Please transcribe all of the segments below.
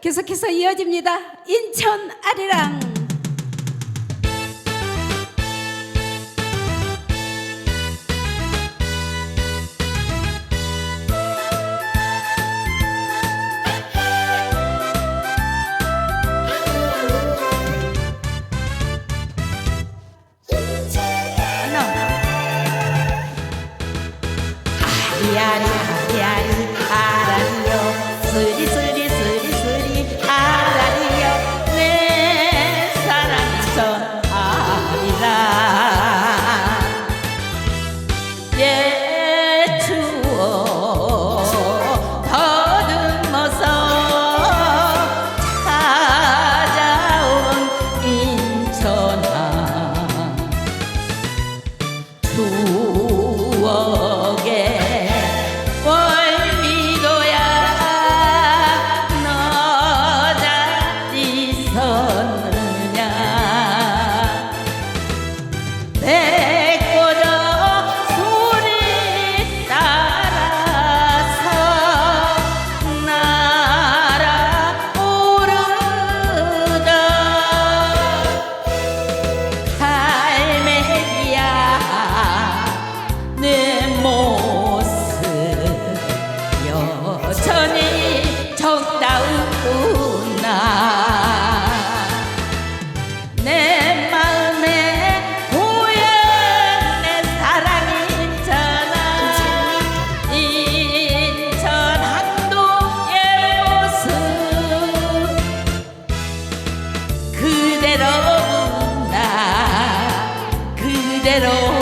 계속해서 이어집니다. 인천 아리랑. 아리아리 아라리요 스리스리 Yeah. Little.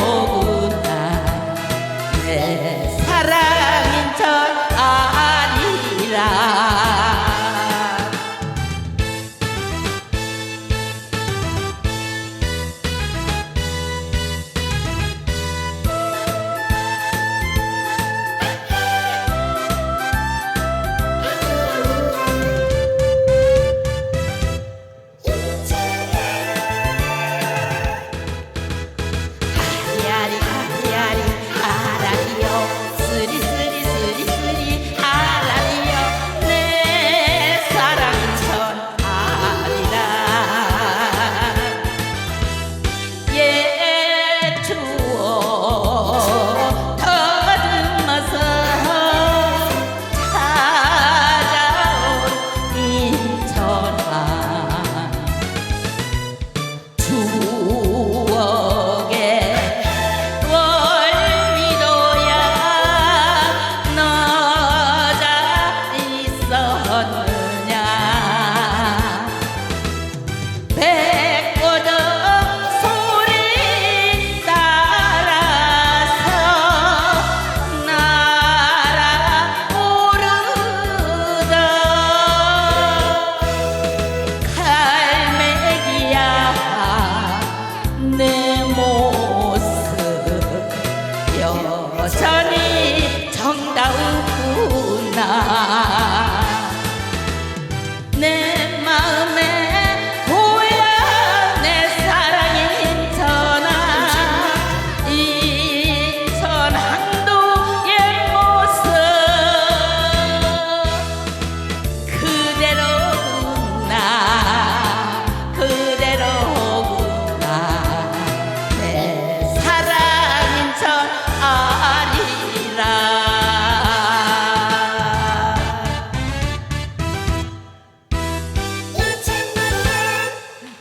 ね。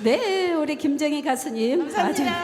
네, 우리 김정희 가수님. 감사합니다. 아주